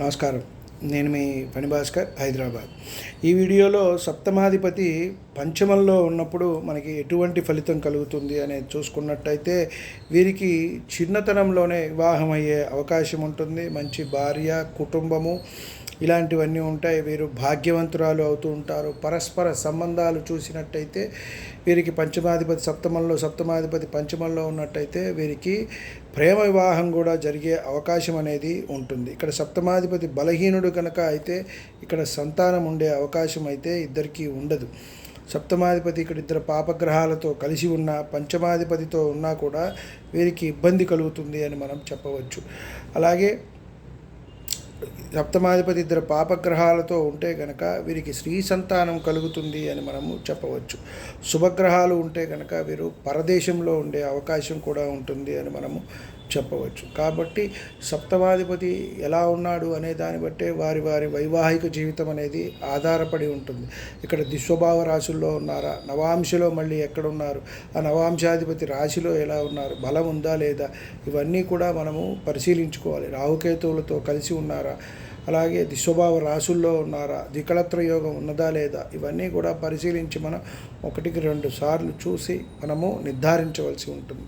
నమస్కారం. నేను మీ పని భాస్కర్ హైదరాబాద్. ఈ వీడియోలో సప్తమాధిపతి పంచమంలో ఉన్నప్పుడు మనకి ఎటువంటి ఫలితం కలుగుతుంది అనేది చూసుకున్నట్టయితే వీరికి చిన్నతనంలోనే వివాహం అయ్యే అవకాశం ఉంటుంది. మంచి భార్య కుటుంబము ఇలాంటివన్నీ ఉంటాయి. వీరు భాగ్యవంతురాలు అవుతూ ఉంటారు. పరస్పర సంబంధాలు చూసినట్టయితే వీరికి పంచమాధిపతి సప్తమంలో సప్తమాధిపతి పంచమంలో ఉన్నట్టయితే వీరికి ప్రేమ వివాహం కూడా జరిగే అవకాశం అనేది ఉంటుంది. ఇక్కడ సప్తమాధిపతి బలహీనుడు కనుక అయితే ఇక్కడ సంతానం ఉండే అవకాశం అయితే ఇద్దరికీ ఉండదు. సప్తమాధిపతి ఇక్కడ ఇద్దరు పాపగ్రహాలతో కలిసి ఉన్న పంచమాధిపతితో ఉన్నా కూడా వీరికి ఇబ్బంది కలుగుతుంది అని మనం చెప్పవచ్చు. అలాగే సప్తమాధిపతి ఇద్దరు పాపగ్రహాలతో ఉంటే కనుక వీరికి స్త్రీ సంతానం కలుగుతుంది అని మనము చెప్పవచ్చు. శుభగ్రహాలు ఉంటే కనుక వీరు పరదేశంలో ఉండే అవకాశం కూడా ఉంటుంది అని మనము చెప్పవచ్చు. కాబట్టి సప్తమాధిపతి ఎలా ఉన్నాడు అనే దాన్ని బట్టే వారి వారి వైవాహిక జీవితం అనేది ఆధారపడి ఉంటుంది. ఇక్కడ దిశ్వభావ రాశుల్లో ఉన్నారా? నవాంశలో మళ్ళీ ఎక్కడ ఉన్నారు ఆ నవాంశాధిపతి రాశిలో ఎలా ఉన్నారు? బలం ఉందా లేదా? ఇవన్నీ కూడా మనము పరిశీలించుకోవాలి. రాహుకేతువులతో కలిసి ఉన్నారా? అలాగే దిశ్వభావ రాశుల్లో ఉన్నారా? దికళత్ర యోగం ఉన్నదా లేదా? ఇవన్నీ కూడా పరిశీలించి మనం ఒకటికి రెండు సార్లు చూసి మనము నిర్ధారించవలసి ఉంటుంది.